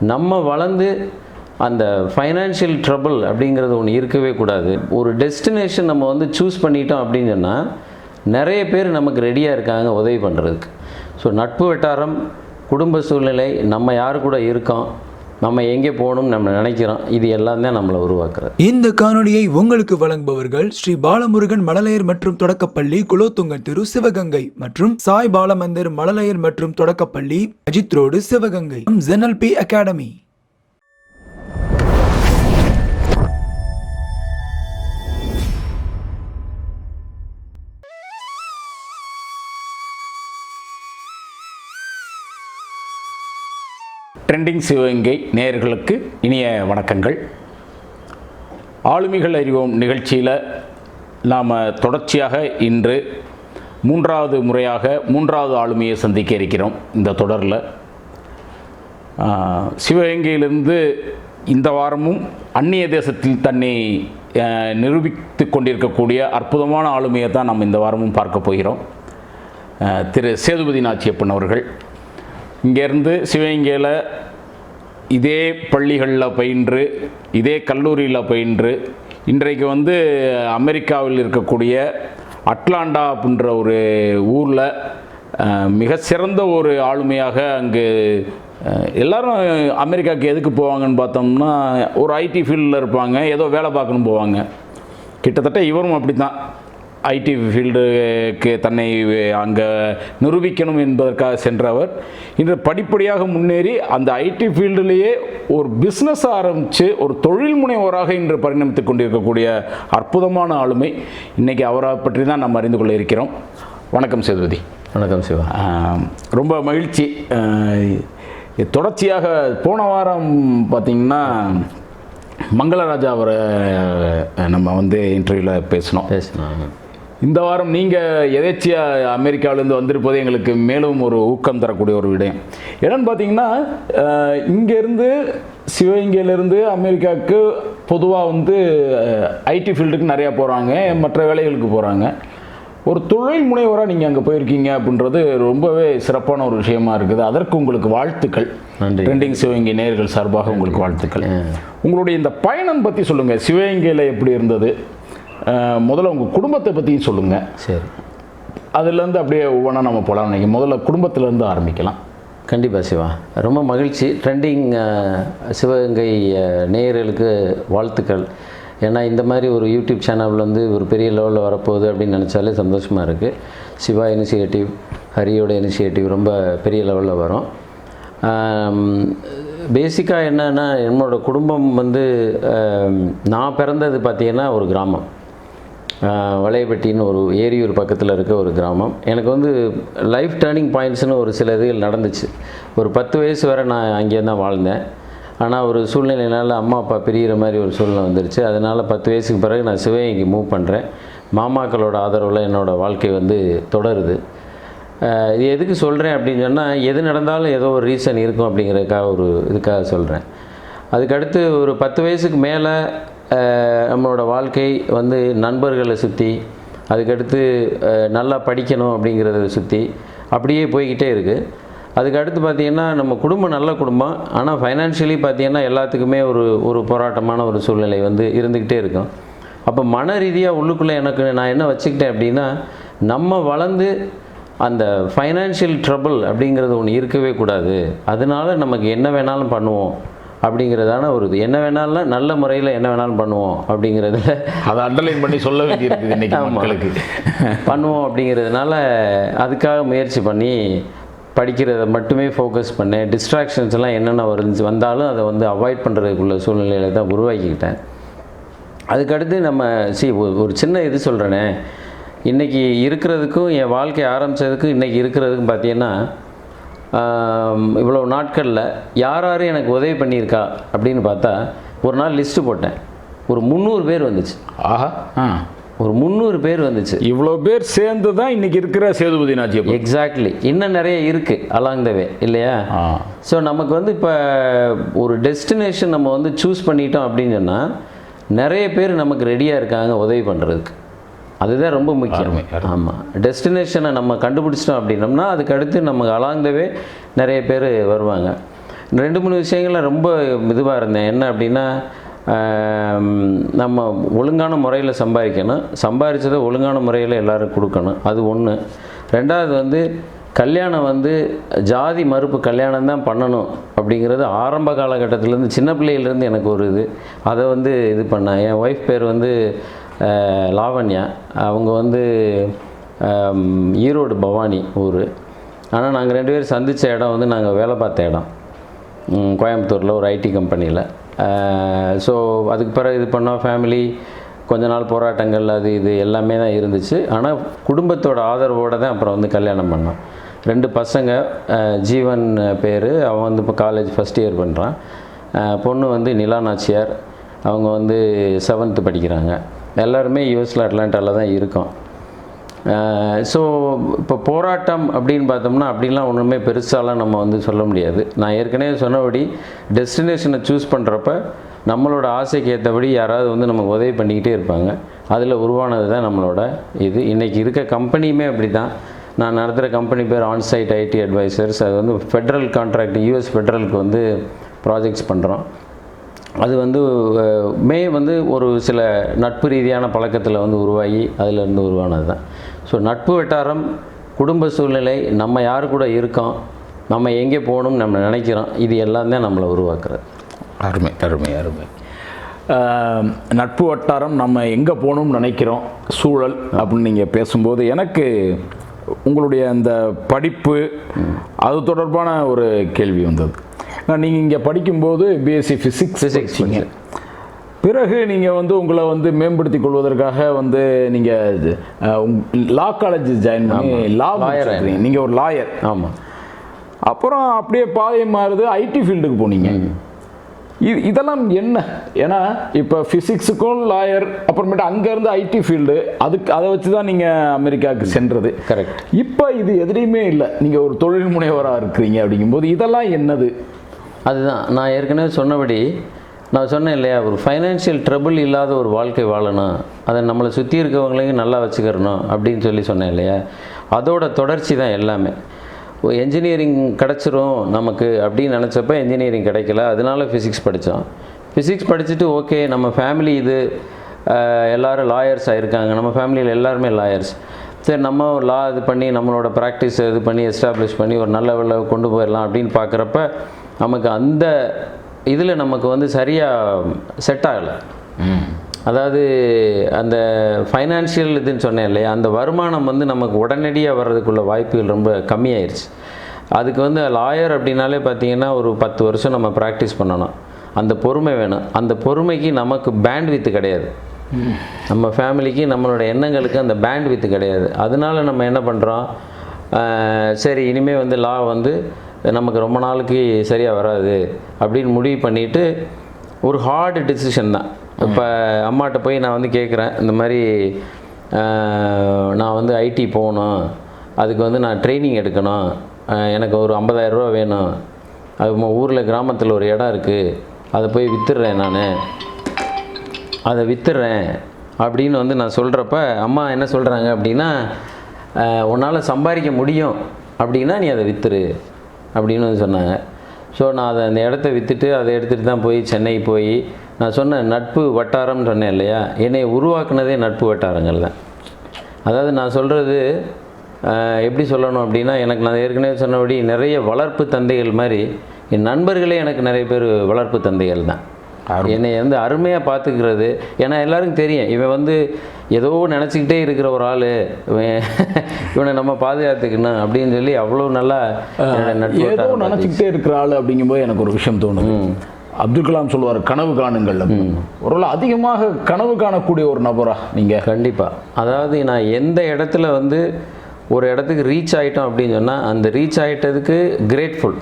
நம்ம வளர்ந்து அந்த ஃபைனான்ஷியல் ட்ரபிள் அப்படிங்கிறது ஒன்று இருக்கவே கூடாது. ஒரு டெஸ்டினேஷன் நம்ம வந்து சூஸ் பண்ணிட்டோம் அப்படின்னு சொன்னால் நிறைய பேர் நமக்கு ரெடியாக இருக்காங்க உதவி பண்ணுறதுக்கு ஸோ நட்பு வட்டாரம் குடும்ப சூழ்நிலை நம்ம யார் கூட இருக்கோம் நம்ம எங்கே போகணும்னு நம்ம நினைக்கிறோம் இது எல்லாம் தான் நம்மளை உருவாக்குறது. இந்த காணொலியை உங்களுக்கு வழங்குபவர்கள் ஸ்ரீ பாலமுருகன் மழலையர் மற்றும் தொடக்கப்பள்ளி குலோத்துங்கன் திரு சிவகங்கை மற்றும் சாய் பாலமந்தர் மழலையர் மற்றும் தொடக்கப்பள்ளி அஜித் ரோடு சிவகங்கை. ஜெனல்பி அகாடமி. ட்ரெண்டிங் சிவகங்கை நேயர்களுக்கு இனிய வணக்கங்கள். ஆளுமைகள் அறிவோம் நிகழ்ச்சியில் நாம் தொடர்ச்சியாக இன்று மூன்றாவது முறையாக மூன்றாவது ஆளுமையை சந்திக்க இருக்கிறோம் இந்த தொடரில். சிவகங்கையிலிருந்து இந்த வாரமும் அந்நிய தேசத்தில் தன்னை நிரூபித்து கொண்டிருக்கக்கூடிய அற்புதமான ஆளுமையை தான் நாம் இந்த வாரமும் பார்க்க போகிறோம். திரு சேதுபதி நாச்சியப்பன் அவர்கள் இங்கேருந்து சிவகங்கையில் இதே பள்ளிகளில் பயின்று இதே கல்லூரியில் பயின்று இன்றைக்கு வந்து அமெரிக்காவில் இருக்கக்கூடிய அட்லாண்டா அப்படின்ற ஒரு ஊரில் மிக சிறந்த ஒரு ஆளுமையாக அங்கு எல்லாரும் அமெரிக்காவுக்கு எதுக்கு போவாங்கன்னு பார்த்தோம்னா ஒரு ஐடி ஃபீல்டில் இருப்பாங்க ஏதோ வேலை பார்க்கணும் போவாங்க. கிட்டத்தட்ட இவரும் அப்படி தான் ஐடி ஃபீல்டுக்கு தன்னை அங்கே நிரூபிக்கணும் என்பதற்காக சென்றவர். இன்று படிப்படியாக முன்னேறி அந்த ஐடி ஃபீல்டுலேயே ஒரு பிஸ்னஸ் ஆரம்பித்து ஒரு தொழில் முனைவோராக இன்று பரிணமித்து கொண்டிருக்கக்கூடிய அற்புதமான ஆளுமை. இன்றைக்கி அவரை பற்றி தான் நம்ம அறிந்து கொள்ள இருக்கிறோம். வணக்கம் சேதுபதி. வணக்கம் சிவா. ரொம்ப மகிழ்ச்சி. தொடர்ச்சியாக போன வாரம் பார்த்திங்கன்னா மங்களராஜா அவரை நம்ம வந்து இன்டர்வியூவில் பேசினோம். பேசணும் இந்த வாரம் நீங்கள் எதேச்சியாக அமெரிக்காவிலேருந்து வந்திருப்பது எங்களுக்கு மேலும் ஒரு ஊக்கம் தரக்கூடிய ஒரு விடயம். என்னன்னு பார்த்தீங்கன்னா இங்கேருந்து சிவகங்கையிலேருந்து அமெரிக்காவுக்கு பொதுவாக வந்து ஐடி ஃபீல்டுக்கு நிறையா போகிறாங்க மற்ற வேலைகளுக்கு போகிறாங்க ஒரு தொழில் முனைவராக நீங்கள் அங்கே போயிருக்கீங்க அப்படின்றது ரொம்பவே சிறப்பான ஒரு விஷயமா இருக்குது. அதற்கு உங்களுக்கு வாழ்த்துக்கள். நன்றி. ட்ரெண்டிங் சிவகங்கை நேயர்கள் சார்பாக உங்களுக்கு வாழ்த்துக்கள். உங்களுடைய இந்த பயணம் பற்றி சொல்லுங்கள் சிவகங்கையில் எப்படி இருந்தது? முதல்ல உங்கள் குடும்பத்தை பற்றியும் சொல்லுங்கள் சரி. அதுலேருந்து அப்படியே ஒவ்வொன்றா நம்ம போகலாம் நினைக்கிறேன். முதல்ல குடும்பத்திலேருந்து ஆரம்பிக்கலாம். கண்டிப்பாக சிவா. ரொம்ப மகிழ்ச்சி. ட்ரெண்டிங் சிவகங்கை நேயர்களுக்கு வாழ்த்துக்கள். ஏன்னா இந்த மாதிரி ஒரு யூடியூப் சேனல் வந்து ஒரு பெரிய லெவலில் வரப்போகுது அப்படின்னு நினச்சாலே சந்தோஷமாக இருக்குது சிவா இனிஷியேட்டிவ் ஹரியோட இனிஷியேட்டிவ் ரொம்ப பெரிய லெவலில் வரும். பேசிக்காக என்னன்னா என்னோட குடும்பம் வந்து நான் பிறந்தது பார்த்திங்கன்னா ஒரு கிராமம். வளையப்பட்டின்னு ஒரு ஏரியூர் பக்கத்தில் இருக்க ஒரு கிராமம். எனக்கு வந்து லைஃப் டேர்னிங் பாயிண்ட்ஸ்னு ஒரு சில இதுகள் நடந்துச்சு. ஒரு பத்து வயசு வரை நான் அங்கேயே தான் வாழ்ந்தேன். ஆனால் ஒரு சூழ்நிலையினால் அம்மா அப்பா பிரிகிற மாதிரி ஒரு சூழ்நிலை வந்துருச்சு. அதனால் பத்து வயசுக்கு பிறகு நான் சிவகங்கைக்கு மூவ் பண்ணுறேன் மாமாக்களோட ஆதரவில் என்னோடய வாழ்க்கை வந்து தொடருது. இது எதுக்கு சொல்கிறேன் அப்படின்னு சொன்னால் எது நடந்தாலும் ஏதோ ஒரு ரீசன் இருக்கும் அப்படிங்கிறதுக்காக ஒரு இதுக்காக சொல்கிறேன் அதுக்கடுத்து ஒரு பத்து வயசுக்கு மேலே நம்மளோட வாழ்க்கை வந்து நண்பர்களை சுற்றி அதுக்கடுத்து நல்லா படிக்கணும் அப்படிங்கிறத சுற்றி அப்படியே போய்கிட்டே இருக்குது அதுக்கடுத்து பார்த்திங்கன்னா நம்ம குடும்பம் நல்ல குடும்பம். ஆனால் ஃபைனான்ஷியலி பார்த்திங்கன்னா எல்லாத்துக்குமே ஒரு ஒரு போராட்டமான ஒரு சூழ்நிலை வந்து இருந்துக்கிட்டே இருக்கும். அப்போ மன ரீதியாக உள்ளுக்குள்ளே எனக்கு நான் என்ன வச்சுக்கிட்டேன் அப்படின்னா நம்ம வளர்ந்து அந்த ஃபைனான்ஷியல் ட்ரபிள் அப்படிங்கிறது ஒன்று இருக்கவே கூடாது. அதனால நமக்கு என்ன வேணாலும் பண்ணுவோம். அப்படிங்கிறதான ஒரு இது. என்ன வேணாலும் நல்ல முறையில் என்ன வேணாலும் பண்ணுவோம் அப்படிங்கிறதுல. அதை அண்டர்லைன் பண்ணி சொல்ல வேண்டியிருக்குது இன்னைக்கு ஆமா. மக்களுக்கு. பண்ணுவோம் அப்படிங்கிறதுனால அதுக்காக முயற்சி பண்ணி படிக்கிறத மட்டுமே ஃபோக்கஸ் பண்ணேன். டிஸ்ட்ராக்ஷன்ஸ் எல்லாம் என்னென்ன வருந்துச்சு வந்தாலும் அதை வந்து அவாய்ட் பண்ணுறதுக்குள்ள சூழ்நிலையில தான் உருவாக்கிக்கிட்டேன். அதுக்கடுத்து நம்ம சி ஒரு சின்ன இது சொல்கிறேனே இன்றைக்கி இருக்கிறதுக்கும் என் வாழ்க்கை ஆரம்பித்ததுக்கும் இன்றைக்கி இருக்கிறதுக்கும் பார்த்தீங்கன்னா ஆம், இவ்வளவு நாட்களில் யார் யார் எனக்கு உதவி பண்ணியிருக்கா அப்படின்னு பார்த்தா ஒரு நாள் லிஸ்ட்டு போட்டேன். ஒரு முந்நூறு பேர் வந்துச்சு. ஆஹா. ஆ ஒரு முந்நூறு பேர் வந்துச்சு. இவ்வளோ பேர் சேர்ந்து தான் இன்னைக்கு இருக்கிற சேதுபதி நாச்சியப்பன் எக்ஸாக்ட்லி இன்னும் நிறைய இருக்குது அலாங் த வே இல்லையா? ஸோ நமக்கு வந்து இப்போ ஒரு டெஸ்டினேஷன் நம்ம வந்து சூஸ் பண்ணிட்டோம் அப்படின்னு சொன்னால் நிறைய பேர் நமக்கு ரெடியாக இருக்காங்க உதவி பண்ணுறதுக்கு அதுதான் ரொம்ப முக்கியம். ஆமாம் டெஸ்டினேஷனை நம்ம கண்டுபிடிச்சிட்டோம் அப்படின்னம்னா அதுக்கு அடுத்து நமக்கு அலாங் த வே நிறைய பேர் வருவாங்க. ரெண்டு மூணு விஷயங்கள்ல ரொம்ப இதுவாக இருந்தேன். என்ன அப்படின்னா நம்ம ஒழுங்கான முறையில் சம்பாதிக்கணும். சம்பாதிச்சதை ஒழுங்கான முறையில் எல்லாரும் கொடுக்கணும். அது ஒன்று ரெண்டாவது வந்து கல்யாணம் வந்து ஜாதி மறுப்பு கல்யாணம் தான் பண்ணணும் அப்படிங்கிறது ஆரம்ப காலகட்டத்திலேருந்து சின்ன பிள்ளையிலேருந்து எனக்கு ஒரு இது. அதை வந்து இது பண்ணேன். என் ஒய்ஃப் பேர் வந்து லாவண்யா. அவங்க வந்து ஈரோடு பவானி ஊர். ஆனால் நாங்கள் ரெண்டு பேரும் சந்தித்த இடம் வந்து நாங்கள் வேலை பார்த்த இடம். கோயம்புத்தூரில் ஒரு ஐடி கம்பெனியில் ஸோ அதுக்கு பிறகு இது பண்ணோம். ஃபேமிலி கொஞ்ச நாள் போராட்டங்கள் அது இது எல்லாமே தான் இருந்துச்சு. ஆனால் குடும்பத்தோட ஆதரவோடு தான் அப்புறம் வந்து கல்யாணம் பண்ணோம். ரெண்டு பசங்க ஜீவன் பேர். அவன் வந்து இப்போ காலேஜ் ஃபஸ்ட் இயர் பண்ணுறான் பொண்ணு வந்து நிலா நாச்சியார். அவங்க வந்து செவன்த்து படிக்கிறாங்க. எல்லாருமே யூஎஸில் அட்லாண்டாவில் தான் இருக்கோம். ஸோ இப்போ போராட்டம் அப்படின்னு பார்த்தோம்னா அப்படின்லாம் ஒன்றுமே பெருசாலாம் நம்ம வந்து சொல்ல முடியாது. நான் ஏற்கனவே சொன்னபடி டெஸ்டினேஷனை சூஸ் பண்ணுறப்ப நம்மளோட ஆசைக்கு ஏற்றபடி யாராவது வந்து நமக்கு உதவி பண்ணிக்கிட்டே இருப்பாங்க. அதில் உருவானது தான் நம்மளோட இது. இன்றைக்கி இருக்க கம்பெனியுமே அப்படி தான் நான் நடத்துகிற கம்பெனி பேர் ஆன்சைட் ஐடி அட்வைசர்ஸ் அது வந்து ஃபெட்ரல் கான்ட்ராக்ட் யூஎஸ் ஃபெட்ரலுக்கு வந்து ப்ராஜெக்ட்ஸ் பண்ணுறோம் அது வந்து மே வந்து ஒரு சில நட்பு ரீதியான பழக்கத்தில் வந்து உருவாகி அதிலிருந்து உருவானது தான். ஸோ நட்பு வட்டாரம் குடும்ப சூழ்நிலை நம்ம யார் கூட இருக்கோம் நம்ம எங்கே போகணும்னு நம்ம நினைக்கிறோம் இது எல்லாம் தான் நம்மளை உருவாக்குறது. அருமை அருமை அருமை. நட்பு வட்டாரம் நம்ம எங்கே போகணும்னு நினைக்கிறோம் சூழல் அப்படின்னு நீங்கள் பேசும்போது எனக்கு உங்களுடைய அந்த படிப்பு அது தொடர்பான ஒரு கேள்வி வந்தது. நீங்கள் இங்கே படிக்கும்போது பிஎஸ்சி ஃபிசிக்ஸ் படிச்சீங்க. பிறகு நீங்கள் வந்து உங்களை வந்து மேம்படுத்திக் கொள்வதற்காக வந்து நீங்கள் லா காலேஜ் ஜாயின் பண்ணி லா Lawyer நீங்கள் ஒரு லாயர் ஆமாம் அப்புறம் அப்படியே பாதை மாறுது ஐடி ஃபீல்டுக்கு போனீங்க. இது இதெல்லாம் என்ன? ஏன்னா இப்போ ஃபிசிக்ஸுக்கும் லாயர் அப்புறமேட்டு அங்கேருந்து ஐடி ஃபீல்டு அதுக்கு அதை வச்சு தான் நீங்கள் அமெரிக்காவுக்கு சென்றது. கரெக்ட் இப்போ இது எதுலேயுமே இல்லை. நீங்கள் ஒரு தொழில் முனைவராக இருக்கிறீங்க அப்படிங்கும்போது இதெல்லாம் என்னது? அதுதான். நான் ஏற்கனவே சொன்னபடி நான் சொன்னேன் இல்லையா ஒரு ஃபைனான்ஷியல் ட்ரபிள் இல்லாத ஒரு வாழ்க்கை வாழணும். அதை நம்மளை சுற்றி இருக்கவங்களையும் நல்லா வச்சுக்கிறணும் அப்படின்னு சொல்லி சொன்னேன் இல்லையா. அதோட தொடர்ச்சி தான் எல்லாமே. என்ஜினியரிங் கிடச்சிரும் நமக்கு அப்படின்னு நினச்சப்ப என்ஜினியரிங் கிடைக்கல. அதனால ஃபிசிக்ஸ் படித்தோம் ஃபிசிக்ஸ் படிச்சுட்டு ஓகே நம்ம ஃபேமிலி இது எல்லோரும் எல்லாரும் லாயர்ஸ் ஆகிருக்காங்க நம்ம ஃபேமிலியில் எல்லாருமே லாயர்ஸ் சரி நம்ம லா இது பண்ணி நம்மளோட ப்ராக்டிஸ் இது பண்ணி எஸ்டாப்ளிஷ் பண்ணி ஒரு நல்ல லெவலில் கொண்டு போயிடலாம் அப்படின்னு பார்க்குறப்ப நமக்கு அந்த இதில் நமக்கு வந்து சரியாக செட் ஆகலை. அதாவது அந்த ஃபைனான்ஷியல் இதுன்னு சொன்னேன் இல்லையா அந்த வருமானம் வந்து நமக்கு உடனடியாக வர்றதுக்குள்ள வாய்ப்புகள் ரொம்ப கம்மியாயிருச்சு. அதுக்கு வந்து லாயர் அப்படின்னாலே பார்த்தீங்கன்னா ஒரு பத்து வருஷம் நம்ம ப்ராக்டிஸ் பண்ணணும். அந்த பொறுமை வேணும். அந்த பொறுமைக்கு நமக்கு பேண்ட் வித்து கிடையாது நம்ம ஃபேமிலிக்கு நம்மளோட எண்ணங்களுக்கு அந்த பேண்ட் வித்து கிடையாது. அதனால நம்ம என்ன பண்ணுறோம் சரி இனிமேல் வந்து லா வந்து நமக்கு ரொம்ப நாளைக்கு சரியாக வராது அப்படின்னு முடிவு பண்ணிவிட்டு ஒரு ஹார்டு டிசிஷன் தான். இப்போ அம்மாட்ட போய் நான் வந்து கேட்குறேன் இந்த மாதிரி நான் வந்து ஐடி போகணும் அதுக்கு வந்து நான் ட்ரைனிங் எடுக்கணும் எனக்கு ஒரு 50000 ரூபா வேணும் அது ஊரில் கிராமத்தில் ஒரு இடம் இருக்குது அதை போய் விற்றுறேன் நான். அதை விற்றுறேன் அப்படின்னு வந்து நான் சொல்கிறப்ப அம்மா என்ன சொல்கிறாங்க அப்படின்னா உன்னால் சம்பாதிக்க முடியும் அப்படின்னா நீ அதை விற்றுரு அப்படின்னு சொன்னாங்க. ஸோ நான் அதை அந்த இடத்த விற்றுட்டு அதை எடுத்துகிட்டு தான் போய் சென்னை போய் நான் சொன்ன நட்பு வட்டாரம்னு சொன்னேன் இல்லையா? என்னை உருவாக்குனதே நட்பு வட்டாரங்கள் தான். அதாவது நான் சொல்கிறது எப்படி சொல்லணும் அப்படின்னா எனக்கு நான் ஏற்கனவே சொன்னபடி நிறைய வளர்ப்பு தந்தைகள் மாதிரி என் நண்பர்களே எனக்கு நிறைய பேர் வளர்ப்பு தந்தைகள் தான். என்னை வந்து அருமையாக பார்த்துக்கிறது. ஏன்னா எல்லாருக்கும் தெரியும் இவன் வந்து ஏதோ நினச்சிக்கிட்டே இருக்கிற ஒரு ஆள். இவன் இவனை நம்ம பாதுகாத்துக்கணும் அப்படின்னு சொல்லி அவ்வளோ நல்லா ஏதோ நினச்சிக்கிட்டே இருக்கிற ஆள் அப்படிங்கும்போது எனக்கு ஒரு விஷயம் தோணுது. அப்துல் கலாம் சொல்லுவார் கனவு காணுங்கள். ஒருவேளை அதிகமாக கனவு காணக்கூடிய ஒரு நபரா நீங்கள் கண்டிப்பாக அதாவது நான் எந்த இடத்துல வந்து ஒரு இடத்துக்கு ரீச் ஆகிட்டோம் அப்படின்னு சொன்னால் அந்த ரீச் ஆகிட்டதுக்கு கிரேட்ஃபுல்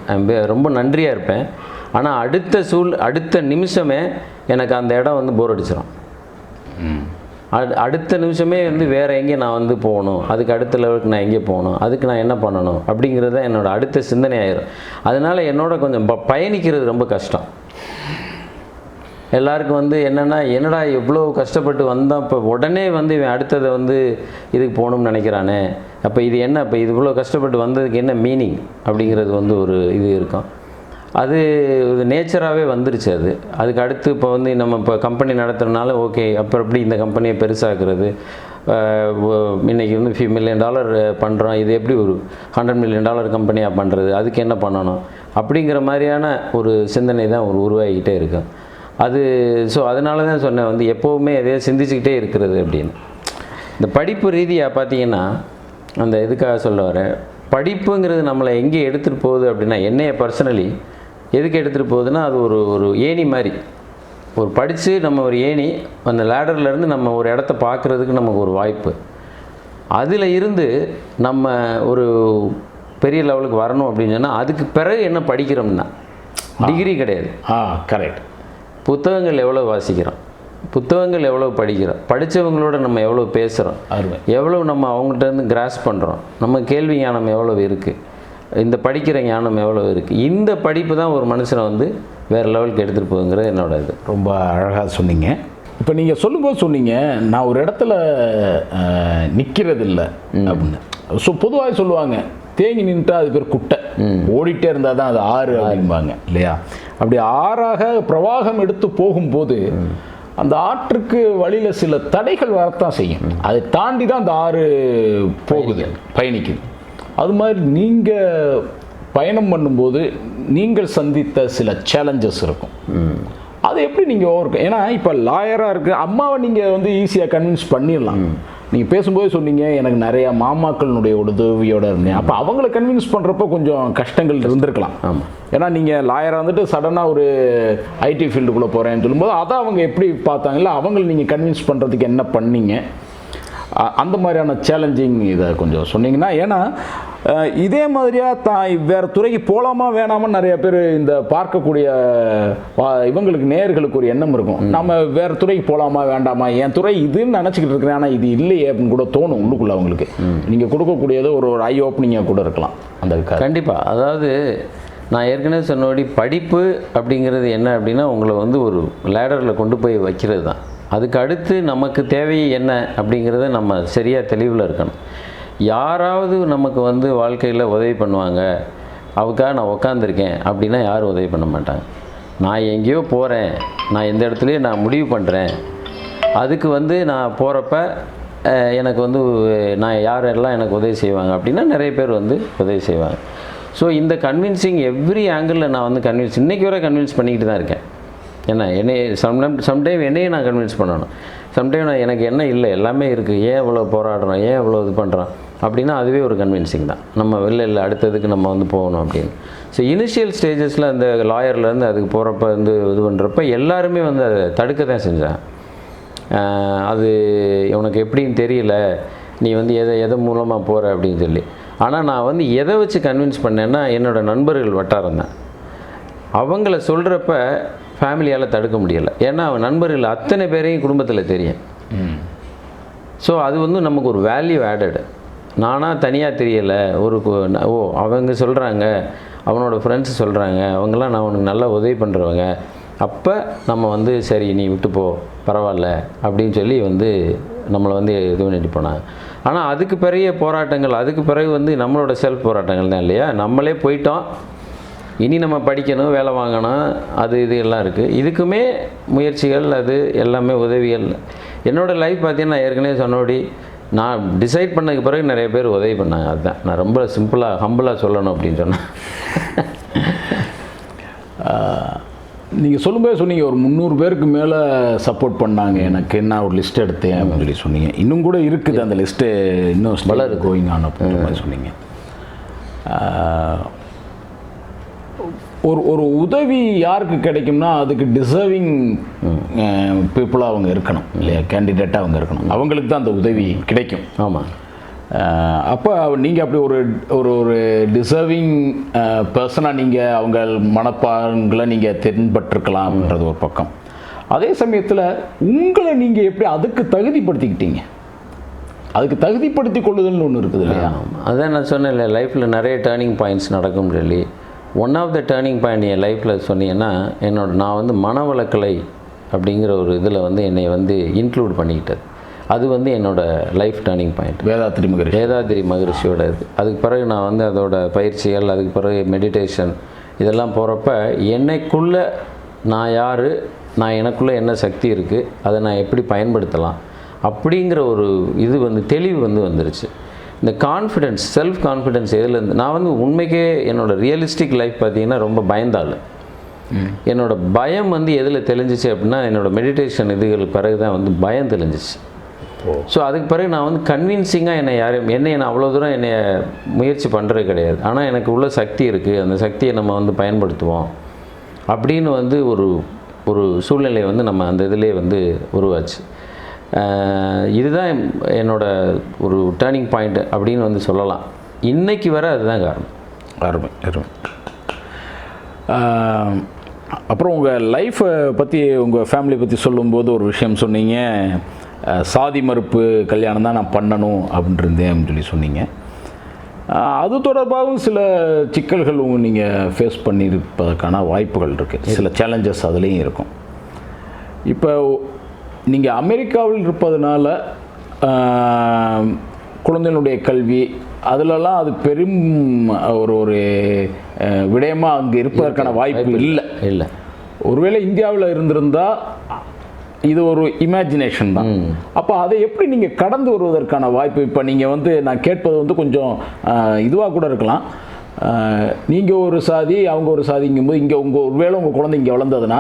ரொம்ப நன்றியாக இருப்பேன். ஆனால் அடுத்த சூழ் அடுத்த நிமிஷமே எனக்கு அந்த இடம் வந்து போர் அடிச்சிடும் அடு அடுத்த நிமிஷமே வந்து வேறு எங்கே நான் வந்து போகணும். அதுக்கு அடுத்த லெவலுக்கு நான் எங்கே போகணும். அதுக்கு நான் என்ன பண்ணணும்? அப்படிங்கிறது தான் என்னோட அடுத்த சிந்தனை ஆயிரும். அதனால் என்னோட கொஞ்சம் ப- பயணிக்கிறது ரொம்ப கஷ்டம். எல்லாருக்கும் வந்து என்னென்னா என்னடா எவ்வளோ கஷ்டப்பட்டு வந்தால் இப்போ உடனே வந்து இவன் அடுத்ததை வந்து இதுக்கு போகணும்னு நினைக்கிறானே. அப்போ இது என்ன? இப்போ இது இவ்வளோ கஷ்டப்பட்டு வந்ததுக்கு என்ன மீனிங் அப்படிங்கிறது வந்து ஒரு இது இருக்கும். அது நேச்சராகவே வந்துருச்சு அது. அதுக்கு அடுத்து இப்போ வந்து நம்ம இப்போ கம்பெனி நடத்துறதுனால ஓகே அப்புறம் எப்படி இந்த கம்பெனியை பெருசாக்குறது? இன்றைக்கி இன்னைக்கு வந்து ஃபியூ மில்லியன் டாலர் பண்ணுறோம் இது எப்படி ஒரு ஹண்ட்ரட் மில்லியன் டாலர் கம்பெனியாக பண்ணுறது அதுக்கு என்ன பண்ணணும்? அப்படிங்கிற மாதிரியான ஒரு சிந்தனை தான் ஒரு உருவாகிக்கிட்டே இருக்கு. அது ஸோ அதனால தான் சொன்னேன் வந்து எப்போவுமே எதையோ சிந்திச்சுக்கிட்டே இருக்கிறது அப்படின்னு. இந்த படிப்பு ரீதியாக பார்த்தீங்கன்னா அந்த இதுக்காக சொல்ல வரேன்? படிப்புங்கிறது நம்மளை எங்கே எடுத்துகிட்டு போகுது அப்படின்னா என்னைய பர்சனலி எதுக்கு எடுத்துகிட்டு போகுதுன்னா அது ஒரு ஒரு ஏணி மாதிரி. ஒரு படித்து நம்ம ஒரு ஏணி அந்த இருந்து நம்ம ஒரு இடத்த பார்க்குறதுக்கு நமக்கு ஒரு வாய்ப்பு. அதில் இருந்து நம்ம ஒரு பெரிய லெவலுக்கு வரணும் அப்படின்னு சொன்னால் அதுக்கு பிறகு என்ன படிக்கிறோம்னா டிகிரி கிடையாது. ஆ கரெக்ட் புத்தகங்கள் எவ்வளோ வாசிக்கிறோம்? புத்தகங்கள் எவ்வளோ படிக்கிறோம்? படித்தவங்களோட நம்ம எவ்வளோ பேசுகிறோம் எவ்வளோ நம்ம அவங்கள்ட்ட இருந்து கிராஸ் பண்ணுறோம் நம்ம கேள்வி ஞானம் எவ்வளோ இருக்குது இந்த படிக்கிற ஞானம் எவ்வளோ இருக்குது இந்த படிப்பு தான் ஒரு மனுஷனை வந்து வேறு லெவலுக்கு எடுத்துகிட்டு போகுங்கிறது என்னோட இது. ரொம்ப அழகாக சொன்னீங்க. இப்போ நீங்கள் சொல்லும்போது சொன்னீங்க நான் ஒரு இடத்துல நிற்கிறது இல்லை அப்படின்னு. ஸோ பொதுவாக சொல்லுவாங்க தேங்கி நின்றுட்டா அது பேர் குட்டை. ஓடிட்டே இருந்தால் தான் அது ஆறு அப்படிம்பாங்க இல்லையா? அப்படி ஆறாக பிரவாகம் எடுத்து போகும்போது அந்த ஆற்றுக்கு வழியில் சில தடைகள் வரத்தான் செய்யும். அதை தாண்டி தான் அந்த ஆறு போகுது பயணிக்குது அது மாதிரி நீங்கள் பயணம் பண்ணும்போது நீங்கள் சந்தித்த சில சேலஞ்சஸ் இருக்கும். அது எப்படி நீங்கள் ஓவர் ஏன்னா இப்போ லாயராக இருக்கு அம்மாவை நீங்கள் வந்து ஈஸியாக கன்வின்ஸ் பண்ணிடலாம். நீங்கள் பேசும்போது சொன்னீங்க எனக்கு நிறைய மாமாக்களினுடைய உதவியோட இருந்தேன். அப்போ அவங்கள கன்வின்ஸ் பண்ணுறப்ப கொஞ்சம் கஷ்டங்கள் இருந்திருக்கலாம். ஆமாம் ஏன்னா நீங்கள் லாயராக வந்துட்டு சடனாக ஒரு ஐடி ஃபீல்டுக்குள்ளே போகிறேன்னு சொல்லும்போது அதை அவங்க எப்படி பார்த்தாங்கல்ல அவங்கள நீங்கள் கன்வின்ஸ் பண்ணுறதுக்கு என்ன பண்ணீங்க? அந்த மாதிரியான சேலஞ்சிங் இதை கொஞ்சம் சொன்னீங்கன்னா ஏன்னா இதே மாதிரியாக தான் வேறு துறைக்கு போகலாமா வேணாமான்னு நிறைய பேர் இந்த பார்க்கக்கூடிய வா- இவங்களுக்கு நேயர்களுக்கு ஒரு எண்ணம் இருக்கும். நம்ம வேறு துறைக்கு போகலாமா வேண்டாமா? என் துறை இதுன்னு நினச்சிக்கிட்டு இருக்கிறேன் ஆனால் இது இல்லையே அப்படின்னு கூட தோணும் உள்ளுக்குள்ள அவங்களுக்கு. நீங்கள் கொடுக்கக்கூடியது ஒரு ஒரு ஐ ஓப்பனிங்காக கூட இருக்கலாம் அந்த கண்டிப்பாக அதாவது நான் ஏற்கனவே சொன்னபடி படிப்பு அப்படிங்கிறது என்ன அப்படின்னா உங்களை வந்து ஒரு லேடரில் கொண்டு போய் வைக்கிறது தான் அதுக்கு அடுத்து நமக்கு தேவை என்ன அப்படிங்கிறத நம்ம சரியாக தெளிவில் இருக்கணும். யாராவது நமக்கு வந்து வாழ்க்கையில் உதவி பண்ணுவாங்க. அவக்காக நான் உக்காந்துருக்கேன் அப்படின்னா யாரும் உதவி பண்ண மாட்டாங்க. நான் எங்கேயோ போகிறேன் நான் எந்த இடத்துலையும் நான் முடிவு பண்ணுறேன் அதுக்கு வந்து நான் போகிறப்ப எனக்கு வந்து நான் யாரெல்லாம் எனக்கு உதவி செய்வாங்க அப்படின்னா நிறைய பேர் வந்து உதவி செய்வாங்க. ஸோ இந்த கன்வின்சிங் எவ்ரி ஆங்கிளில் நான் வந்து கன்வின்ஸ் இன்றைக்கி வரை கன்வின்ஸ் பண்ணிக்கிட்டு தான் இருக்கேன். ஏன்னா என்னை சம்டைம் சம்டைம் என்னையும் நான் கன்வின்ஸ் பண்ணணும். சம்டைம் நான் எனக்கு என்ன இல்லை எல்லாமே இருக்குது ஏன் இவ்வளோ போராடுறோம்? ஏன் இவ்வளோ இது பண்ணுறோம் அப்படின்னா அதுவே ஒரு கன்வின்சிங் தான். நம்ம வெளில இல்லை அடுத்ததுக்கு நம்ம வந்து போகணும் அப்படின்னு. ஸோ இனிஷியல் ஸ்டேஜஸில் அந்த லாயர்லேருந்து அதுக்கு போகிறப்ப வந்து இது பண்ணுறப்ப எல்லாருமே வந்து அதை தடுக்க தான் செஞ்சேன் அது உனக்கு எப்படின்னு தெரியல. நீ வந்து எதை எதை மூலமாக போகிற அப்படின்னு சொல்லி. ஆனால் நான் வந்து எதை வச்சு கன்வின்ஸ் பண்ணேன்னா என்னோடய நண்பர்கள் வட்டாரம் தான். அவங்கள சொல்கிறப்ப ஃபேமிலியால் தடுக்க முடியலை. ஏன்னா அவன் நண்பர்கள் அத்தனை பேரையும் குடும்பத்தில் தெரியும். ஸோ அது வந்து நமக்கு ஒரு வேல்யூ ஆடட் நானாக தனியாக தெரியலை. ஒரு ஓ அவங்க சொல்கிறாங்க அவனோட ஃப்ரெண்ட்ஸ் சொல்கிறாங்க அவங்களாம் நான் உனக்கு நல்லா உதவி பண்ணுறவங்க அப்போ நம்ம வந்து சரி நீ விட்டு போ பரவாயில்ல அப்படின்னு சொல்லி வந்து நம்மளை வந்து இது பண்ணிட்டு போனாங்க. ஆனால் அதுக்கு பிறகு போராட்டங்கள் அதுக்கு பிறகு வந்து நம்மளோட செல்ஃப் போராட்டங்கள் தான் இல்லையா? நம்மளே போயிட்டோம். இனி நம்ம படிக்கணும் வேலை வாங்கணும் அது இது எல்லாம் இருக்குது இதுக்குமே முயற்சிகள் அது எல்லாமே உதவிகள். என்னோடய லைஃப் பார்த்தீங்கன்னா நான் ஏற்கனவே சொன்னபடி நான் டிசைட் பண்ணதுக்கு பிறகு நிறைய பேர் உதவி பண்ணாங்க. அதுதான். நான் ரொம்ப சிம்பிளாக ஹம்பிளாக சொல்லணும் அப்படின்னு சொன்னேன். நீங்கள் சொல்லும்போது சொன்னீங்க ஒரு முந்நூறு பேருக்கு மேலே சப்போர்ட் பண்ணாங்க. எனக்கு நான் ஒரு லிஸ்ட் எடுத்தேன் அப்படின்னு சொல்லி சொன்னீங்க. இன்னும் கூட இருக்குது அந்த லிஸ்ட்டு இன்னும் வளர் கோயிங் ஆன் மாதிரி சொன்னீங்க. ஒரு ஒரு உதவி யாருக்கு கிடைக்கும்னா அதுக்கு டிசர்விங் பீப்புளாக அவங்க இருக்கணும் இல்லையா? கேண்டிடேட்டாக அவங்க இருக்கணும். அவங்களுக்கு தான் அந்த உதவி கிடைக்கும். ஆமாம் அப்போ நீங்கள் அப்படி ஒரு ஒரு ஒரு டிசர்விங் பர்சனாக நீங்கள் அவங்க மனப்பான்களை நீங்கள் தென்பட்டிருக்கலாம்ன்றது ஒரு பக்கம். அதே சமயத்தில் உங்களை நீங்கள் எப்படி அதுக்கு தகுதிப்படுத்திக்கிட்டீங்க? அதுக்கு தகுதிப்படுத்தி கொள்ளுதல்னு ஒன்று இருக்குது இல்லையா? அதான் நான் சொன்னேன்ல லைஃப்பில் நிறைய டேர்னிங் பாயிண்ட்ஸ் நடக்கும் சொல்லி one of the turning point என் லைஃப்பில் சொன்னீங்கன்னா என்னோட நான் வந்து மனவளக்கலை அப்படிங்கிற ஒரு இதில் வந்து என்னை வந்து இன்க்ளூட் பண்ணிக்கிட்டது. அது வந்து என்னோட life turning point Vethathiri Maharishi. Vethathiri மகரிஷியோட இது. அதுக்கு பிறகு நான் வந்து அதோட பயிற்சிகள் அதுக்கு பிறகு மெடிடேஷன் இதெல்லாம் போகிறப்ப என்னைக்குள்ள நான் யார் நான் எனக்குள்ளே என்ன சக்தி இருக்குது அதை நான் எப்படி பயன்படுத்தலாம் அப்படிங்கிற ஒரு இது வந்து தெளிவு வந்து வந்துருச்சு. இந்த கான்ஃபிடென்ஸ் செல்ஃப் கான்ஃபிடென்ஸ் எதுலேருந்து நான் வந்து உண்மைக்கே என்னோடய ரியலிஸ்டிக் லைஃப் பார்த்தீங்கன்னா ரொம்ப பயந்தாள். என்னோட பயம் வந்து எதில் தெளிஞ்சிச்சு அப்படின்னா என்னோட மெடிடேஷன் இதுகளுக்கு பிறகு தான் வந்து பயம் தெளிஞ்சிச்சு. ஸோ அதுக்கு பிறகு நான் வந்து கன்வின்சிங்காக என்னை யாரும் என்னை நான் அவ்வளோ தூரம் என்னை முயற்சி பண்ணுறது கிடையாது. ஆனால் எனக்கு உள்ள சக்தி இருக்குது அந்த சக்தியை நம்ம வந்து பயன்படுத்துவோம். அப்படின்னு வந்து ஒரு ஒரு சூழ்நிலை வந்து நம்ம அந்த இதிலே வந்து உருவாச்சு. இதுதான் என்னோட ஒரு டேர்னிங் பாயிண்ட் அப்படின்னு வந்து சொல்லலாம். இன்னைக்கு வர அதுதான் காரணம். அருமை அருமை. அப்புறம் உங்கள் லைஃப்பை பற்றி உங்கள் ஃபேமிலி பற்றி சொல்லும்போது ஒரு விஷயம் சொன்னீங்க. சாதி மறுப்பு கல்யாணம் தான் நான் பண்ணணும் அப்படின்ட்டு இருந்தேன் அப்படின்னு சொல்லி சொன்னீங்க. அது தொடர்பாகவும் சில சிக்கல்கள் உங்க நீங்கள் ஃபேஸ் பண்ணியிருப்பதற்கான வாய்ப்புகள் இருக்குது சில சேலஞ்சஸ் அதுலேயும் இருக்கும். இப்போ நீங்கள் அமெரிக்காவில் இருப்பதனால குழந்தைகளுடைய கல்வி அதிலெல்லாம் அது பெரும் ஒரு ஒரு அஹ், விடயமா அங்கே இருப்பதற்கான வாய்ப்பு இல்லை. இல்லை. ஒருவேளை இந்தியாவில் இருந்திருந்தா இது ஒரு இமேஜினேஷன் தான். அப்போ அதை எப்படி நீங்கள் கடந்து வருவதற்கான வாய்ப்பு? இப்போ நீங்கள் வந்து நான் கேட்பது வந்து கொஞ்சம் இதுவாக கூட இருக்கலாம். நீங்கள் ஒரு சாதி அவங்க ஒரு சாதிங்கும்போது இங்கே உங்கள் ஒருவேளை உங்கள் குழந்தை இங்கே வளர்ந்ததுன்னா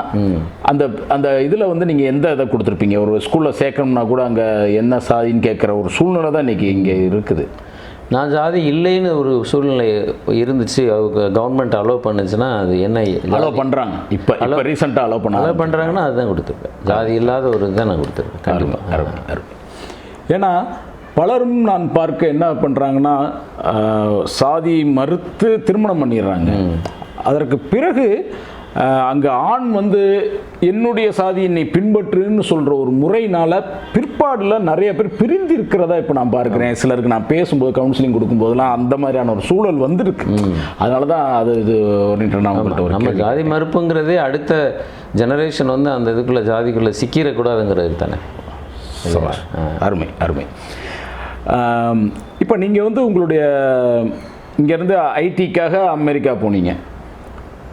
அந்த அந்த இதில் வந்து நீங்கள் எந்த இதை கொடுத்துருப்பீங்க? ஒரு ஸ்கூலில் சேர்க்கணும்னா கூட அங்கே என்ன சாதின்னு கேட்குற ஒரு சூழ்நிலை தான் இன்றைக்கி இங்கே இருக்குது. நான் ஜாதி இல்லைன்னு ஒரு சூழ்நிலை இருந்துச்சு. அவங்க கவர்மெண்ட் அலோவ் பண்ணுச்சுன்னா அது என்ன அலோவ் பண்ணுறாங்க இப்போ இப்போ ரீசெண்டாக அலோவ் பண்ணாங்க அலோவ் பண்ணுறாங்கன்னா அதுதான் கொடுத்துருப்பேன். ஜாதி இல்லாத ஒரு இதுதான் நான் கொடுத்துருப்பேன். கண்டிப்பாக ஏன்னா பலரும் நான் பார்க்க என்ன பண்ணுறாங்கன்னா சாதி மறுத்து திருமணம் பண்ணிடுறாங்க. அதற்கு பிறகு அங்கே ஆண் வந்து என்னுடைய சாதி என்னை பின்பற்றுன்னு சொல்கிற ஒரு முறையினால் பிற்பாடில் நிறைய பேர் பிரிந்து இருக்கிறதா இப்போ நான் பார்க்குறேன். சிலருக்கு நான் பேசும்போது கவுன்சிலிங் கொடுக்கும்போதெல்லாம் அந்த மாதிரியான ஒரு சூழல் வந்திருக்கு. அதனால தான் அது இது நம்ம ஜாதி மறுப்புங்கிறதே அடுத்த ஜெனரேஷன் வந்து அந்த இதுக்குள்ளே ஜாதிக்குள்ளே சிக்கிடக்கூடாதுங்கிறது தானே. அருமை அருமை. இப்போ நீங்கள் வந்து உங்களுடைய இங்கேருந்து ஐடிக்காக அமெரிக்கா போனீங்க.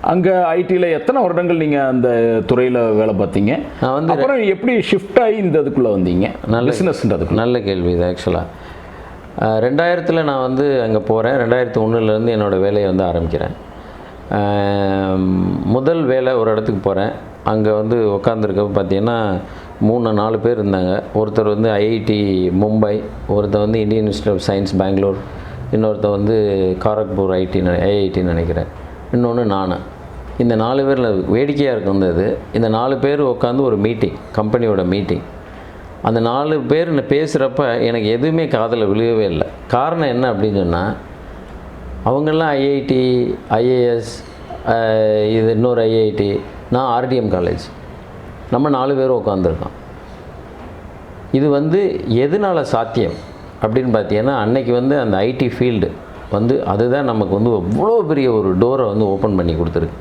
அங்கே ஐடியில் எத்தனை வருடங்கள் நீங்கள் அந்த துறையில் வேலை பார்த்தீங்க? நான் வந்து அப்புறம் எப்படி ஷிஃப்ட் ஆகி இந்த இதுக்குள்ளே வந்தீங்க? நல்ல- பிஸ்னஸ்ன்றதுக்கு நல்ல கேள்வி இது ஆக்சுவலாக ரெண்டாயிரத்தில் நான் வந்து அங்கே போகிறேன் ரெண்டாயிரத்தி ஒன்றுலேருந்து என்னோடய வேலையை வந்து ஆரம்பிக்கிறேன். முதல் வேலை ஒரு இடத்துக்கு போகிறேன் அங்கே வந்து உட்காந்துருக்கப்ப பார்த்தீங்கன்னா மூணு நாலு பேர் இருந்தாங்க. ஒருத்தர் வந்து ஐஐடி மும்பை ஒருத்தர் வந்து Indian institute of science Bengaluru இன்னொருத்தர் வந்து காரக்பூர் ஐடி ஐஐடின்னு நினைக்கிறேன். இன்னொன்று நான். இந்த நாலு பேரில் வேடிக்கையாக இருக்கும் இந்த நாலு பேர் உட்காந்து ஒரு மீட்டிங் கம்பெனியோட மீட்டிங் அந்த நாலு பேர் பேசுகிறப்ப எனக்கு எதுவுமே காதில் விழுகவே இல்லை. காரணம் என்ன அப்படின்னு சொன்னால் அவங்கெல்லாம் ஐஐடி ஐஏஎஸ் இது இன்னொரு ஐஐடி நான் ஆர்டிஎம் காலேஜ் நம்ம நாலு பேர் உட்காந்துருக்கோம் இது வந்து எதனால் சாத்தியம்? அப்படின்னு பார்த்தீங்கன்னா அன்னைக்கு வந்து அந்த ஐடி ஃபீல்டு வந்து அதுதான் நமக்கு வந்து அவ்வளோ பெரிய ஒரு டோரை வந்து ஓப்பன் பண்ணி கொடுத்துருக்கு.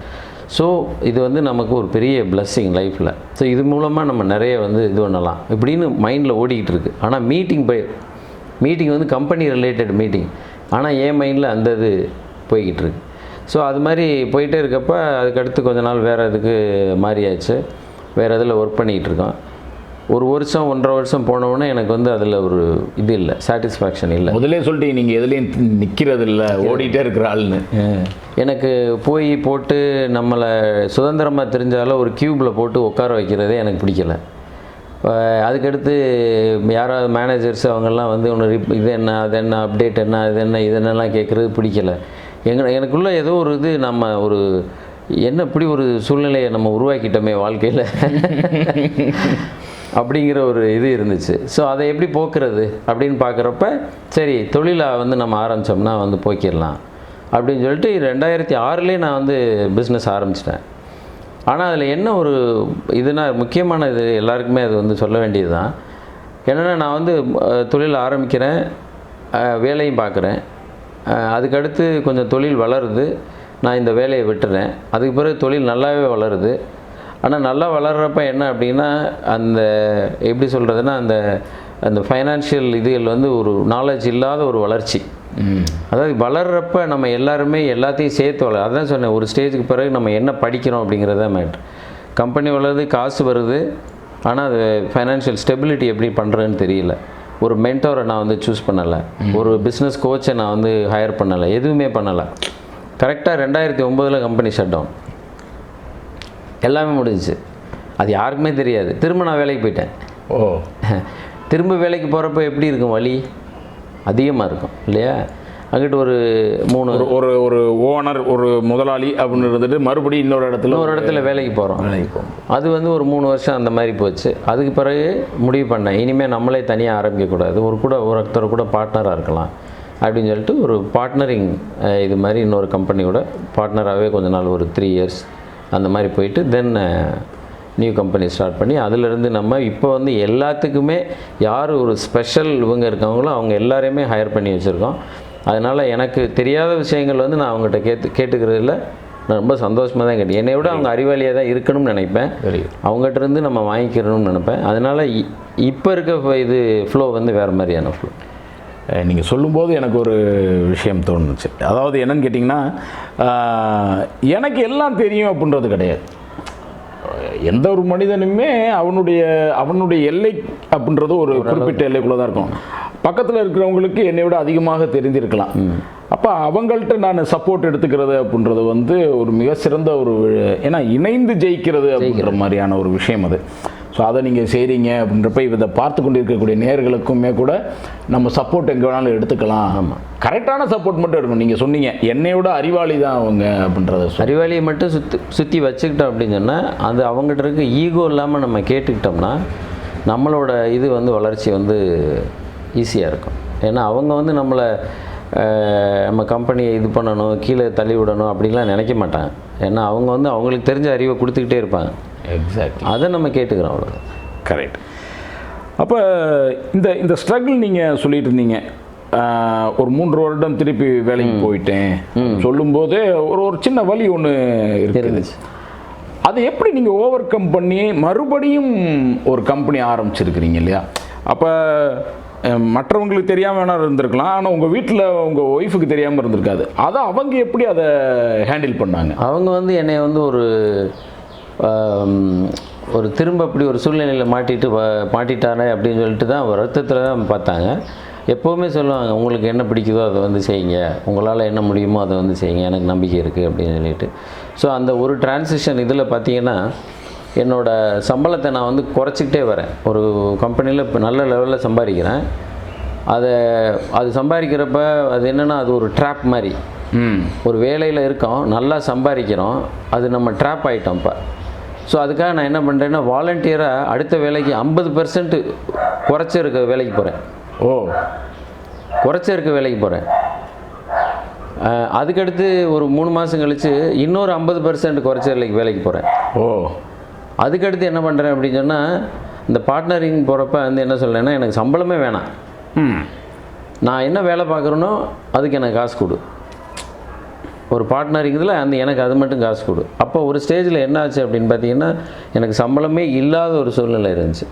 ஸோ இது வந்து நமக்கு ஒரு பெரிய பிளஸ்ஸிங் லைஃப்பில் ஸோ இது மூலமாக நம்ம நிறைய வந்து இது பண்ணலாம் இப்படின்னு மைண்டில் ஓடிக்கிட்டு இருக்குது ஆனால் மீட்டிங் போய் மீட்டிங் வந்து கம்பெனி ரிலேட்டட் மீட்டிங். ஆனால் என் மைண்டில் அந்த இது போய்கிட்டு இருக்கு. ஸோ அது மாதிரி போயிட்டே இருக்கப்போ அதுக்கடுத்து கொஞ்ச நாள் வேறு இதுக்கு மாறியாச்சு. வேறு இதில் ஒர்க் பண்ணிக்கிட்டு இருக்கோம் ஒரு வருஷம் ஒன்றரை வருஷம் போனவுடனே எனக்கு வந்து அதில் ஒரு இது இல்லை சாட்டிஸ்ஃபேக்ஷன் இல்லை. முதல்ல சொல்லிட்டீங்க நீங்கள் எதுலேயும் நிற்கிறது இல்லை ஓடிட்டே இருக்கிற ஆள்னு. எனக்கு போய் போட்டு நம்மளை சுதந்திரமாக தெரிஞ்சாலும் ஒரு க்யூப்பில் போட்டு உட்கார வைக்கிறதே எனக்கு பிடிக்கல. அதுக்கடுத்து யாராவது மேனேஜர்ஸ் அவங்கெல்லாம் வந்து ஒன்று இது என்ன அது என்ன அப்டேட் என்ன இது என்ன இது என்னெல்லாம் கேட்குறது பிடிக்கல. எங்க எனக்குள்ள ஏதோ ஒரு இது நம்ம ஒரு என்ன இப்படி ஒரு சூழ்நிலையை நம்ம உருவாக்கிட்டோமே வாழ்க்கையில்? அப்படிங்கிற ஒரு இது இருந்துச்சு. ஸோ அதை எப்படி போக்குறது அப்படின்னு பார்க்குறப்ப சரி தொழிலை வந்து நம்ம ஆரம்பித்தோம்னா வந்து போக்கிடலாம். அப்படின்னு சொல்லிட்டு ரெண்டாயிரத்தி ஆறுலேயே நான் வந்து பிஸ்னஸ் ஆரம்பிச்சிட்டேன். ஆனால் அதில் என்ன ஒரு இதுனா முக்கியமான இது எல்லாருக்குமே அது வந்து சொல்ல வேண்டியது தான் என்னென்னா நான் வந்து தொழில் ஆரம்பிக்கிறேன் வேலையும் பார்க்குறேன். அதுக்கடுத்து கொஞ்சம் தொழில் வளருது. நான் இந்த வேலையை விட்டுறேன். அதுக்கு பிறகு தொழில் நல்லாவே வளருது. ஆனால் நல்லா வளர்கிறப்ப என்ன அப்படின்னா அந்த எப்படி சொல்கிறதுனா அந்த அந்த ஃபைனான்ஷியல் இதுகள் வந்து ஒரு நாலேஜ் இல்லாத ஒரு வளர்ச்சி. அதாவது வளர்றப்ப நம்ம எல்லாருமே எல்லாத்தையும் சேர்த்து வளர அதான் சொன்னேன் ஒரு ஸ்டேஜுக்கு பிறகு நம்ம என்ன படிக்கிறோம் அப்படிங்கிறத மேட்ரு கம்பெனி வளருது காசு வருது ஆனால் அது ஃபைனான்ஷியல் ஸ்டெபிலிட்டி எப்படி பண்ணுறேன்னு தெரியல. ஒரு மென்டோரை நான் வந்து சூஸ் பண்ணலை. ஒரு பிஸ்னஸ் கோச்சை நான் வந்து ஹையர் பண்ணலை. எதுவுமே பண்ணலை. கரெக்டாக ரெண்டாயிரத்தி ஒம்போதில் கம்பெனி ஷட் டவுன் எல்லாமே முடிஞ்சுச்சு. அது யாருக்குமே தெரியாது. திரும்ப நான் வேலைக்கு போயிட்டேன். ஓ. திரும்ப வேலைக்கு போகிறப்ப எப்படி இருக்கும் வலி? அதிகமாக இருக்கும் இல்லையா? அங்கிட்டு ஒரு மூணு ஒரு ஒரு ஒரு ஓனர் ஒரு முதலாளி அப்படின்னு இருந்துட்டு மறுபடியும் இன்னொரு இடத்துல இன்னொரு இடத்துல வேலைக்கு போகிறோம் வேலைக்கு போகும் அது வந்து ஒரு மூணு வருஷம் அந்த மாதிரி போச்சு. அதுக்கு பிறகு முடிவு பண்ணேன். இனிமேல் நம்மளே தனியாக ஆரம்பிக்கக்கூடாது. ஒரு கூட ஒருத்தர் கூட பார்ட்னராக இருக்கலாம். அப்படின்னு சொல்லிட்டு ஒரு பார்ட்னரிங் இது மாதிரி இன்னொரு கம்பெனி கூட பார்ட்னராகவே கொஞ்ச நாள் ஒரு த்ரீ இயர்ஸ் அந்த மாதிரி போயிட்டு தென் நியூ கம்பெனி ஸ்டார்ட் பண்ணி அதிலிருந்து நம்ம இப்போ வந்து எல்லாத்துக்குமே யார் ஒரு ஸ்பெஷல் இவங்க இருக்காங்களோ அவங்க எல்லாரையுமே ஹையர் பண்ணி வச்சுருக்கோம். அதனால் எனக்கு தெரியாத விஷயங்கள் வந்து நான் அவங்ககிட்ட கேட்டு கேட்டுக்கிறதுல நான் ரொம்ப சந்தோஷமாக தான் கேட்டேன். என்னை விட அவங்க அறிவாளியாக தான் இருக்கணும்னு நினைப்பேன். அவங்ககிட்ட இருந்து நம்ம வாங்கிக்கிறணும்னு நினைப்பேன். அதனால் இப்போ இருக்க இது ஃப்ளோ வந்து வேறு மாதிரியான ஃப்ளோ நீங்கள் சொல்லும்போது எனக்கு ஒரு விஷயம் தோணுச்சு. அதாவது என்னன்னு கேட்டிங்கன்னா எனக்கு எல்லாம் தெரியும் அப்படின்றது கிடையாது. எந்த ஒரு மனிதனுமே அவனுடைய அவனுடைய எல்லை அப்படின்றது ஒரு குறிப்பிட்ட எல்லைக்குள்ளே தான் இருக்கும். பக்கத்தில் இருக்கிறவங்களுக்கு என்னை விட அதிகமாக தெரிந்திருக்கலாம். அப்போ அவங்கள்ட்ட நான் சப்போர்ட் எடுத்துக்கிறது அப்படின்றது வந்து ஒரு மிக சிறந்த ஒரு ஏன்னா இணைந்து ஜெயிக்கிறது அப்படின்ற மாதிரியான ஒரு விஷயம் அது. ஸோ அதை நீங்கள் செய்கிறீங்க அப்படின்றப்ப இதை பார்த்து கொண்டு இருக்கக்கூடிய நேர்களுக்குமே கூட நம்ம சப்போர்ட் எங்கே வேணாலும் எடுத்துக்கலாம். ஆமாம் கரெக்டான சப்போர்ட் மட்டும் எடுக்கணும். நீங்கள் சொன்னீங்க என்னை விட அறிவாளி தான் அவங்க அப்படின்றத அறிவாளியை மட்டும் சுற்றி சுற்றி வச்சுக்கிட்டோம் அப்படின்னு சொன்னால் அது அவங்ககிட்ட இருக்க ஈகோ இல்லாமல் நம்ம கேட்டுக்கிட்டோம்னா நம்மளோட இது வந்து வளர்ச்சி வந்து ஈஸியாக இருக்கும். ஏன்னா அவங்க வந்து நம்மளை நம்ம கம்பெனியை இது பண்ணணும் கீழே தள்ளி விடணும் அப்படின்லாம் நினைக்க மாட்டாங்க. ஏன்னா அவங்க வந்து அவங்களுக்கு தெரிஞ்ச அறிவை கொடுத்துக்கிட்டே இருப்பாங்க. எக்ஸாக்ட் அதை நம்ம கேட்டுக்கிறோம் அவ்வளோ கரெக்ட் அப்போ இந்த இந்த ஸ்ட்ரகிள் நீங்கள் சொல்லிட்டு இருந்தீங்க ஒரு மூன்று வருடம் திருப்பி வேலைக்கு போயிட்டேன். சொல்லும்போதே ஒரு ஒரு சின்ன வலி ஒன்று இருந்துச்சு அதை எப்படி நீங்கள் ஓவர் கம் பண்ணி மறுபடியும் ஒரு கம்பெனி ஆரம்பிச்சிருக்கிறீங்க இல்லையா? அப்போ மற்றவங்களுக்கு தெரியாமல் வேணா இருந்திருக்கலாம். ஆனால் உங்கள் வீட்டில் உங்கள் ஒய்ஃபுக்கு தெரியாமல் இருந்திருக்காது. அதை அவங்க எப்படி அதை ஹேண்டில் பண்ணாங்க? அவங்க வந்து என்னை வந்து ஒரு ஒரு திரும்ப அப்படி ஒரு சூழ்நிலையில் மாட்டிட்டு மாட்டிட்டானே அப்படின்னு சொல்லிட்டு தான் வருத்தத்தில் தான் பார்த்தாங்க. எப்போவுமே சொல்லுவாங்க உங்களுக்கு என்ன பிடிக்குதோ அதை வந்து செய்யுங்க. உங்களால் என்ன முடியுமோ அதை வந்து செய்யுங்க. எனக்கு நம்பிக்கை இருக்குது அப்படின்னு சொல்லிட்டு. ஸோ அந்த ஒரு டிரான்சிஷன் இதில் பார்த்தீங்கன்னா என்னோட சம்பளத்தை நான் வந்து குறைச்சிக்கிட்டே வரேன். ஒரு கம்பெனியில் இப்போ நல்ல லெவலில் சம்பாதிக்கிறேன். அதை அது சம்பாதிக்கிறப்ப அது என்னென்னா அது ஒரு ட்ராப் மாதிரி. ஒரு வேலையில் இருக்கோம் நல்லா சம்பாதிக்கிறோம். அது நம்ம ட்ராப் ஆகிட்டோம் இப்போ. ஸோ அதுக்காக நான் என்ன பண்ணுறேன்னா வாலண்டியராக அடுத்த வேலைக்கு ஐம்பது பெர்சன்ட் குறைச்சி இருக்க வேலைக்கு போகிறேன் ஓ. குறைச்சி இருக்க வேலைக்கு போகிறேன் அதுக்கடுத்து ஒரு மூணு மாதம் கழித்து இன்னொரு ஐம்பது பெர்சன்ட் குறைச்ச வேலைக்கு வேலைக்கு போகிறேன் ஓ. அதுக்கடுத்து என்ன பண்ணுறேன் அப்படின்னு சொன்னால் இந்த பார்ட்னரிங் போகிறப்ப வந்து என்ன சொல்கிறேன்னா எனக்கு சம்பளமே வேணாம். ம். நான் என்ன வேலை பார்க்குறேனோ அதுக்கு எனக்கு காசு கொடு. ஒரு பார்ட்னர் இருக்குதுல அந்த எனக்கு அது மட்டும் காசு கொடு. அப்போ ஒரு ஸ்டேஜில் என்ன ஆச்சு அப்படின்னு பார்த்தீங்கன்னா எனக்கு சம்பளமே இல்லாத ஒரு சூழ்நிலை இருந்துச்சு.